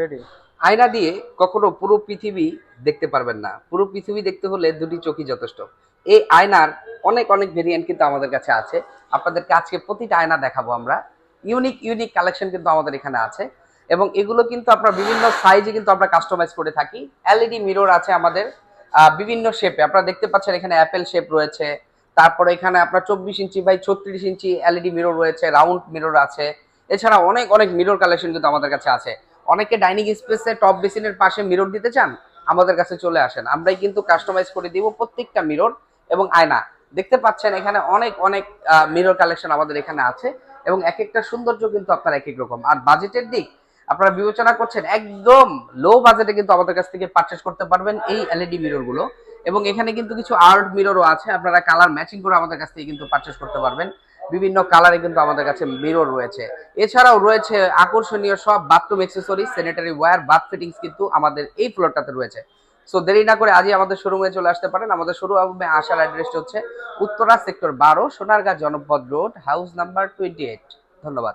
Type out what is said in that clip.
Ready আয়না দিয়ে কখনো পুরো পৃথিবী দেখতে পারবেন না। পুরো পৃথিবী দেখতে হলে দুটি চোখই যথেষ্ট। এই আয়নার অনেক অনেক ভেরিয়েন্ট কিন্তু আমাদের কাছে আছে। আপনাদেরকে আজকে প্রতিটা আয়না দেখাবো আমরা। ইউনিক ইউনিক কালেকশন কিন্তু আমাদের এখানে আছে। এবং এগুলো কিন্তু আপনার বিভিন্ন সাইজে কিন্তু আমরা কাস্টমাইজ করে থাকি। এলইডি মিরর আছে আমাদের বিভিন্ন শেপে আপনারা দেখতে পাচ্ছেন এখানে অ্যাপেল শেপ রয়েছে। তারপরে এখানে আপনার চব্বিশ ইঞ্চি বাই ছত্রিশ ইঞ্চি এলইডি মিরর রয়েছে রাউন্ড মিরর আছে। এছাড়া অনেক অনেক মিরর কালেকশন কিন্তু আমাদের কাছে আছে। অনেকে ডাইনিং স্পেসে টপ বেসিনের পাশে মিরর দিতে চান, আমাদের কাছে চলে আসেন। আমরাই কিন্তু কাস্টমাইজ করে দিব প্রত্যেকটা মিরর এবং আয়না। দেখতে পাচ্ছেন এখানে অনেক অনেক মিরর কালেকশন আমাদের এখানে আছে এবং এক একটা সৌন্দর্য কিন্তু আপনার এক এক রকম। আর বাজেটের দিক, আপনারা বিবেচনা করছেন, একদম লো বাজেটে কিন্তু আমাদের কাছ থেকে পারচেস করতে পারবেন এই এলইডি মিররগুলো। এবং এখানে কিন্তু কিছু আর্ট মিররও আছে, আপনারা কালার ম্যাচিং করে আমাদের কাছ থেকে কিন্তু পারচেস করতে পারবেন। বিভিন্ন কালারে কিন্তু আমাদের কাছে মিরর রয়েছে। এছাড়াও রয়েছে আকর্ষণীয় সব bathroom accessory sanitary ware bath fittings কিন্তু আমাদের এই ফ্লোরটাতে রয়েছে। সো দেরি না করে আজই আমাদের শোরুমে চলে আসতে পারেন। আমাদের শোরুমে আসার অ্যাড্রেসটা হচ্ছে উত্তরা সেক্টর বারো, Sonargaon Janapath road house number twenty eight ধন্যবাদ।